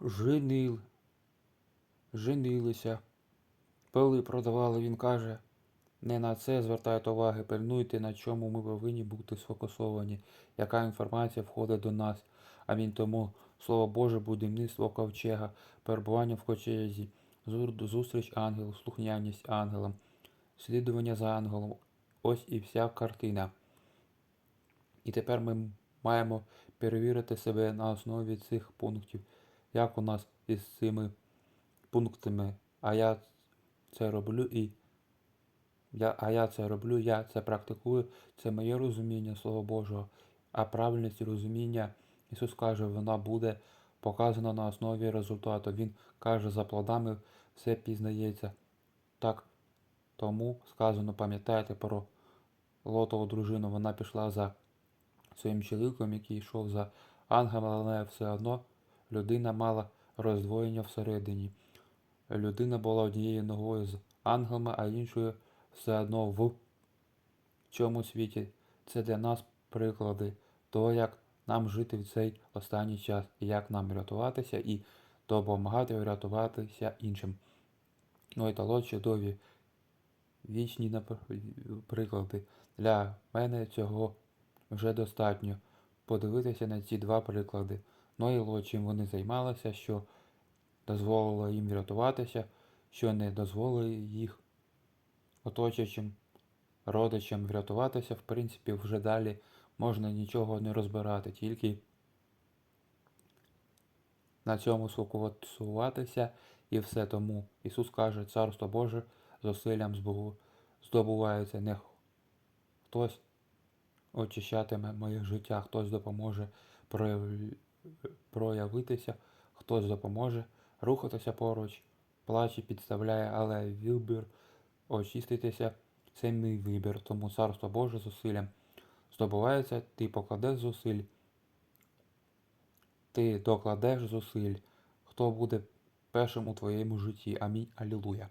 женил, женилися, пили продавали, він каже, не на це звертайте уваги, пильнуйте, на чому ми повинні бути сфокусовані, яка інформація входить до нас. Амінь тому Слово Боже, будівництво ковчега, перебування в ковчезі, зустріч ангелів, слухняність ангелам, слідування за ангелом. Ось і вся картина. І тепер ми маємо перевірити себе на основі цих пунктів, як у нас із цими пунктами. А я це роблю і я, а я це роблю, я це практикую, це моє розуміння Слова Божого. А правильність розуміння, Ісус каже, вона буде показана на основі результату. Він каже, за плодами все пізнається. Так, тому сказано, пам'ятайте про Лотову дружину, вона пішла за своїм чоловіком, який йшов за ангелом, але все одно людина мала роздвоєння всередині. Людина була однією ногою з ангелами, а іншою все одно в цьому світі. Це для нас приклади того, як нам жити в цей останній час, як нам рятуватися і допомагати рятуватися іншим. Ну і талот чудові вічні приклади. Для мене цього вже достатньо. Подивитися на ці два приклади. І лот, чим вони займалися, що дозволило їм врятуватися, що не дозволило їх оточуючим родичам врятуватися, в принципі, вже далі можна нічого не розбирати, тільки на цьому сфокусуватися і все тому. Ісус каже, Царство Боже зусиллям здобувається не хтось очищатиме моє життя, хтось допоможе прояв- проявитися, хтось допоможе рухатися поруч, плаче підставляє, але вибір очиститися це мій вибір. Тому царство Боже зусиллям здобувається, ти покладеш зусиль, ти докладеш зусиль, хто буде першим у твоєму житті. Амінь. Алілуя.